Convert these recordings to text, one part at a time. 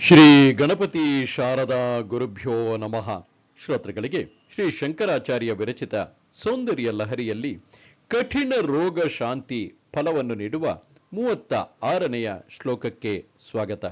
ಶ್ರೀ ಗಣಪತಿ ಶಾರದಾ ಗುರುಭ್ಯೋ ನಮಃ. ಶ್ರೋತೃಗಳಿಗೆ ಶ್ರೀ ಶಂಕರಾಚಾರ್ಯ ವಿರಚಿತ ಸೌಂದರ್ಯ ಲಹರಿಯಲ್ಲಿ ಕಠಿಣ ರೋಗ ಶಾಂತಿ ಫಲವನ್ನು ನೀಡುವ ಮೂವತ್ತ ಆರನೆಯ ಶ್ಲೋಕಕ್ಕೆ ಸ್ವಾಗತ.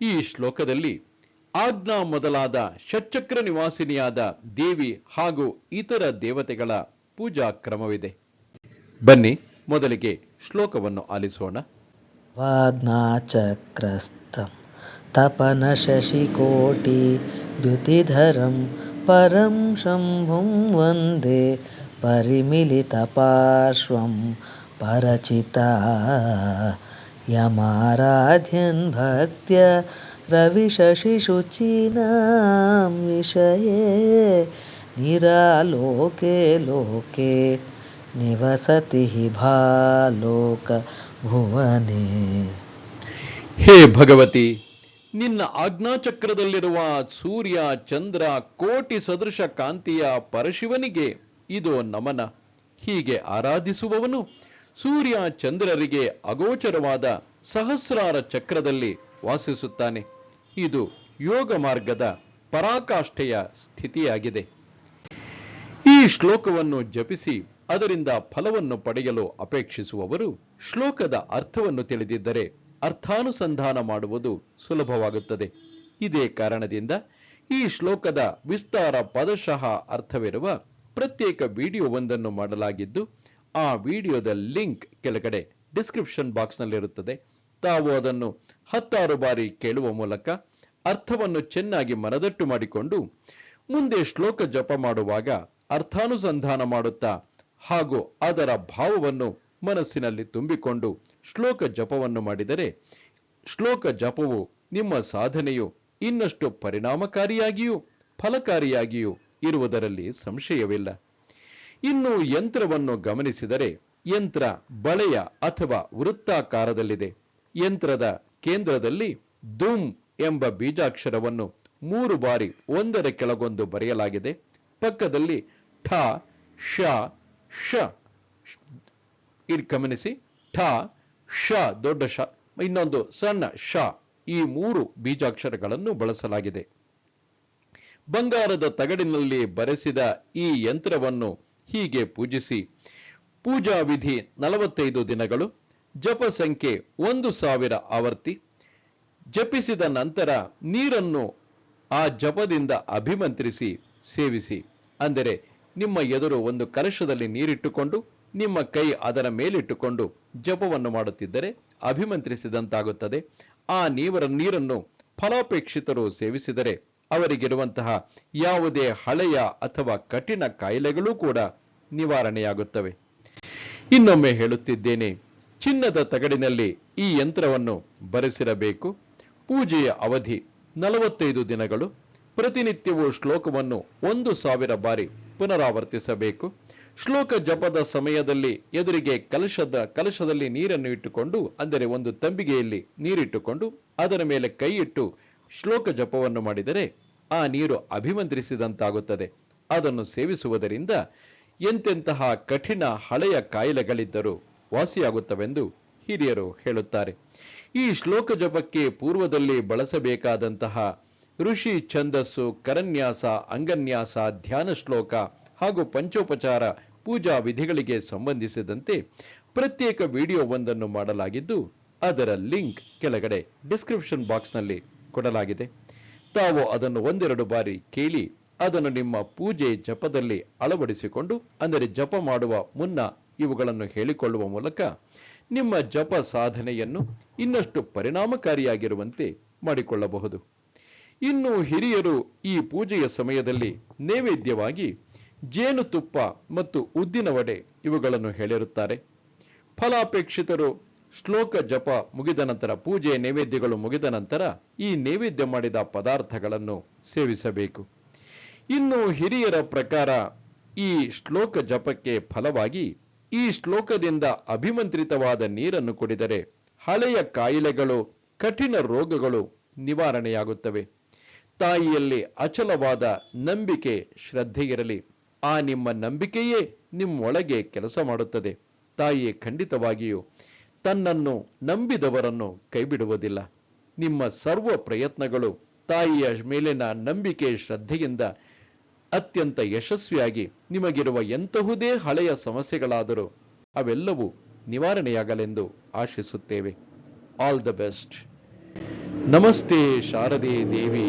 ಈ ಶ್ಲೋಕದಲ್ಲಿ ಆಜ್ಞಾ ಮೊದಲಾದ ಷಟ್ಚಕ್ರ ನಿವಾಸಿನಿಯಾದ ದೇವಿ ಹಾಗೂ ಇತರ ದೇವತೆಗಳ ಪೂಜಾ ಕ್ರಮವಿದೆ. ಬನ್ನಿ, ಮೊದಲಿಗೆ ಶ್ಲೋಕವನ್ನು ಆಲಿಸೋಣ. ವಾಗ್ನಾಚಕ್ರಸ್ತ तपनशशिकोटिद्युतिधरं परं शम्भुं वन्दे परिमिलितपार्श्वं परचिता यमाराध्यन् भक्त्या रविशशिशुचीनां विषये निरालोके लोके निवसति हि भालोकभुवने। हे भगवति ನಿನ್ನ ಆಜ್ಞಾಚಕ್ರದಲ್ಲಿರುವ ಸೂರ್ಯ, ಚಂದ್ರ, ಕೋಟಿ ಸದೃಶ ಕಾಂತಿಯ ಪರಶಿವನಿಗೆ ಇದು ನಮನ. ಹೀಗೆ ಆರಾಧಿಸುವವನು ಸೂರ್ಯ, ಚಂದ್ರರಿಗೆ ಅಗೋಚರವಾದ ಸಹಸ್ರಾರ ಚಕ್ರದಲ್ಲಿ ವಾಸಿಸುತ್ತಾನೆ. ಇದು ಯೋಗ ಮಾರ್ಗದ ಪರಾಕಾಷ್ಠೆಯ ಸ್ಥಿತಿಯಾಗಿದೆ. ಈ ಶ್ಲೋಕವನ್ನು ಜಪಿಸಿ ಅದರಿಂದ ಫಲವನ್ನು ಪಡೆಯಲು ಅಪೇಕ್ಷಿಸುವವರು ಶ್ಲೋಕದ ಅರ್ಥವನ್ನು ತಿಳಿದಿದ್ದರೆ ಅರ್ಥಾನುಸಂಧಾನ ಮಾಡುವುದು ಸುಲಭವಾಗುತ್ತದೆ. ಇದೇ ಕಾರಣದಿಂದ ಈ ಶ್ಲೋಕದ ವಿಸ್ತಾರ ಪದಶಃ ಅರ್ಥವಿರುವ ಪ್ರತ್ಯೇಕ ವಿಡಿಯೋವೊಂದನ್ನು ಮಾಡಲಾಗಿದ್ದು, ಆ ವಿಡಿಯೋದ ಲಿಂಕ್ ಕೆಳಗಡೆ ಡಿಸ್ಕ್ರಿಪ್ಷನ್ ಬಾಕ್ಸ್ನಲ್ಲಿರುತ್ತದೆ. ತಾವು ಅದನ್ನು ಹತ್ತಾರು ಬಾರಿ ಕೇಳುವ ಮೂಲಕ ಅರ್ಥವನ್ನು ಚೆನ್ನಾಗಿ ಮನದಟ್ಟು ಮಾಡಿಕೊಂಡು ಮುಂದೆ ಶ್ಲೋಕ ಜಪ ಮಾಡುವಾಗ ಅರ್ಥಾನುಸಂಧಾನ ಮಾಡುತ್ತಾ ಹಾಗೂ ಅದರ ಭಾವವನ್ನು ಮನಸ್ಸಿನಲ್ಲಿ ತುಂಬಿಕೊಂಡು ಶ್ಲೋಕ ಜಪವನ್ನು ಮಾಡಿದರೆ ಶ್ಲೋಕ ಜಪವು ನಿಮ್ಮ ಸಾಧನೆಯು ಇನ್ನಷ್ಟು ಪರಿಣಾಮಕಾರಿಯಾಗಿಯೂ ಫಲಕಾರಿಯಾಗಿಯೂ ಇರುವುದರಲ್ಲಿ ಸಂಶಯವಿಲ್ಲ. ಇನ್ನು ಯಂತ್ರವನ್ನು ಗಮನಿಸಿದರೆ ಯಂತ್ರ ಬಳೆಯ ಅಥವಾ ವೃತ್ತಾಕಾರದಲ್ಲಿದೆ. ಯಂತ್ರದ ಕೇಂದ್ರದಲ್ಲಿ ಧೂಮ್ ಎಂಬ ಬೀಜಾಕ್ಷರವನ್ನು ಮೂರು ಬಾರಿ ಒಂದರ ಕೆಳಗೊಂದು ಬರೆಯಲಾಗಿದೆ. ಪಕ್ಕದಲ್ಲಿ ಠ ಶ ಶ ಗಮನಿಸಿ. ಠ ಶ ದೊಡ್ಡ ಶ ಇನ್ನೊಂದು ಸಣ್ಣ ಶ ಈ ಮೂರು ಬೀಜಾಕ್ಷರಗಳನ್ನು ಬಳಸಲಾಗಿದೆ. ಬಂಗಾರದ ತಗಡಿನಲ್ಲಿ ಬರೆಸಿದ ಈ ಯಂತ್ರವನ್ನು ಹೀಗೆ ಪೂಜಿಸಿ. ಪೂಜಾ ವಿಧಿ ನಲವತ್ತೈದು ದಿನಗಳು, ಜಪ ಸಂಖ್ಯೆ ಒಂದು ಸಾವಿರ ಆವರ್ತಿ ಜಪಿಸಿದ ನಂತರ ನೀರನ್ನು ಆ ಜಪದಿಂದ ಅಭಿಮಂತ್ರಿಸಿ, ಸೇವಿಸಿ. ಅಂದರೆ ನಿಮ್ಮ ಎದುರು ಒಂದು ಕಲಶದಲ್ಲಿ ನೀರಿಟ್ಟುಕೊಂಡು, ನಿಮ್ಮ ಕೈ ಅದರ ಮೇಲಿಟ್ಟುಕೊಂಡು ಜಪವನ್ನು ಮಾಡುತ್ತಿದ್ದರೆ ಅಭಿಮಂತ್ರಿಸಿದಂತಾಗುತ್ತದೆ. ಆ ನೀವರ ನೀರನ್ನು ಫಲಾಪೇಕ್ಷಿತರು ಸೇವಿಸಿದರೆ ಅವರಿಗಿರುವಂತಹ ಯಾವುದೇ ಹಳೆಯ ಅಥವಾ ಕಠಿಣ ಕಾಯಿಲೆಗಳೂ ಕೂಡ ನಿವಾರಣೆಯಾಗುತ್ತವೆ. ಇನ್ನೊಮ್ಮೆ ಹೇಳುತ್ತಿದ್ದೇನೆ, ಚಿನ್ನದ ತಗಡಿನಲ್ಲಿ ಈ ಯಂತ್ರವನ್ನು ಬರೆಸಿರಬೇಕು. ಪೂಜೆಯ ಅವಧಿ ನಲವತ್ತೈದು ದಿನಗಳು. ಪ್ರತಿನಿತ್ಯವೂ ಶ್ಲೋಕವನ್ನು ಒಂದು ಸಾವಿರ ಬಾರಿ ಪುನರಾವರ್ತಿಸಬೇಕು. ಶ್ಲೋಕ ಜಪದ ಸಮಯದಲ್ಲಿ ಎದುರಿಗೆ ಕಲಶದ, ಕಲಶದಲ್ಲಿ ನೀರನ್ನು ಇಟ್ಟುಕೊಂಡು, ಅಂದರೆ ಒಂದು ತಂಬಿಗೆಯಲ್ಲಿ ನೀರಿಟ್ಟುಕೊಂಡು, ಅದರ ಮೇಲೆ ಕೈ ಇಟ್ಟು ಶ್ಲೋಕ ಜಪವನ್ನು ಮಾಡಿದರೆ ಆ ನೀರು ಅಭಿಮಂತ್ರಿಸಿದಂತಾಗುತ್ತದೆ. ಅದನ್ನು ಸೇವಿಸುವುದರಿಂದ ಎಂತೆಂತಹ ಕಠಿಣ ಹಳೆಯ ಕಾಯಿಲೆಗಳಿದ್ದರೂ ವಾಸಿಯಾಗುತ್ತವೆಂದು ಹಿರಿಯರು ಹೇಳುತ್ತಾರೆ. ಈ ಶ್ಲೋಕ ಜಪಕ್ಕೆ ಪೂರ್ವದಲ್ಲಿ ಬಳಸಬೇಕಾದಂತಹ ಋಷಿ ಛಂದಸ್ಸು, ಕರನ್ಯಾಸ, ಅಂಗನ್ಯಾಸ, ಧ್ಯಾನ ಶ್ಲೋಕ ಹಾಗೂ ಪಂಚೋಪಚಾರ ಪೂಜಾ ವಿಧಿಗಳಿಗೆ ಸಂಬಂಧಿಸಿದಂತೆ ಪ್ರತ್ಯೇಕ ವಿಡಿಯೋ ಒಂದನ್ನು ಮಾಡಲಾಗಿದ್ದು, ಅದರ ಲಿಂಕ್ ಕೆಳಗಡೆ ಡಿಸ್ಕ್ರಿಪ್ಷನ್ ಬಾಕ್ಸ್ನಲ್ಲಿ ಕೊಡಲಾಗಿದೆ. ತಾವು ಅದನ್ನು ಒಂದೆರಡು ಬಾರಿ ಕೇಳಿ, ಅದನ್ನು ನಿಮ್ಮ ಪೂಜೆ ಜಪದಲ್ಲಿ ಅಳವಡಿಸಿಕೊಂಡು, ಅಂದರೆ ಜಪ ಮಾಡುವ ಮುನ್ನ ಇವುಗಳನ್ನು ಹೇಳಿಕೊಳ್ಳುವ ಮೂಲಕ ನಿಮ್ಮ ಜಪ ಸಾಧನೆಯನ್ನು ಇನ್ನಷ್ಟು ಪರಿಣಾಮಕಾರಿಯಾಗಿರುವಂತೆ ಮಾಡಿಕೊಳ್ಳಬಹುದು. ಇನ್ನು ಹಿರಿಯರು ಈ ಪೂಜೆಯ ಸಮಯದಲ್ಲಿ ನೈವೇದ್ಯವಾಗಿ ಜೇನುತುಪ್ಪ ಮತ್ತು ಉದ್ದಿನ ವಡೆ ಇವುಗಳನ್ನು ಹೇಳಿರುತ್ತಾರೆ. ಫಲಾಪೇಕ್ಷಿತರು ಶ್ಲೋಕ ಜಪ ಮುಗಿದ ನಂತರ, ಪೂಜೆ ನೈವೇದ್ಯಗಳು ಮುಗಿದ ನಂತರ ಈ ನೈವೇದ್ಯ ಮಾಡಿದ ಪದಾರ್ಥಗಳನ್ನು ಸೇವಿಸಬೇಕು. ಇನ್ನು ಹಿರಿಯರ ಪ್ರಕಾರ ಈ ಶ್ಲೋಕ ಜಪಕ್ಕೆ ಫಲವಾಗಿ ಈ ಶ್ಲೋಕದಿಂದ ಅಭಿಮಂತ್ರಿತವಾದ ನೀರನ್ನು ಕುಡಿದರೆ ಹಳೆಯ ಕಾಯಿಲೆಗಳು, ಕಠಿಣ ರೋಗಗಳು ನಿವಾರಣೆಯಾಗುತ್ತವೆ. ತಾಯಿಯಲ್ಲಿ ಅಚಲವಾದ ನಂಬಿಕೆ ಶ್ರದ್ಧೆ ಇರಲಿ. ಆ ನಿಮ್ಮ ನಂಬಿಕೆಯೇ ನಿಮ್ಮೊಳಗೆ ಕೆಲಸ ಮಾಡುತ್ತದೆ. ತಾಯಿ ಖಂಡಿತವಾಗಿಯೂ ತನ್ನನ್ನು ನಂಬಿದವರನ್ನು ಕೈಬಿಡುವುದಿಲ್ಲ. ನಿಮ್ಮ ಸರ್ವ ಪ್ರಯತ್ನಗಳು ತಾಯಿಯ ಮೇಲಿನ ನಂಬಿಕೆ ಶ್ರದ್ಧೆಯಿಂದ ಅತ್ಯಂತ ಯಶಸ್ವಿಯಾಗಿ ನಿಮಗಿರುವ ಎಂತಹುದೇ ಹಳೆಯ ಸಮಸ್ಯೆಗಳಾದರೂ ಅವೆಲ್ಲವೂ ನಿವಾರಣೆಯಾಗಲೆಂದು ಆಶಿಸುತ್ತೇವೆ. ಆಲ್ ದ ಬೆಸ್ಟ್ ನಮಸ್ತೆ ಶಾರದೆ ದೇವಿ.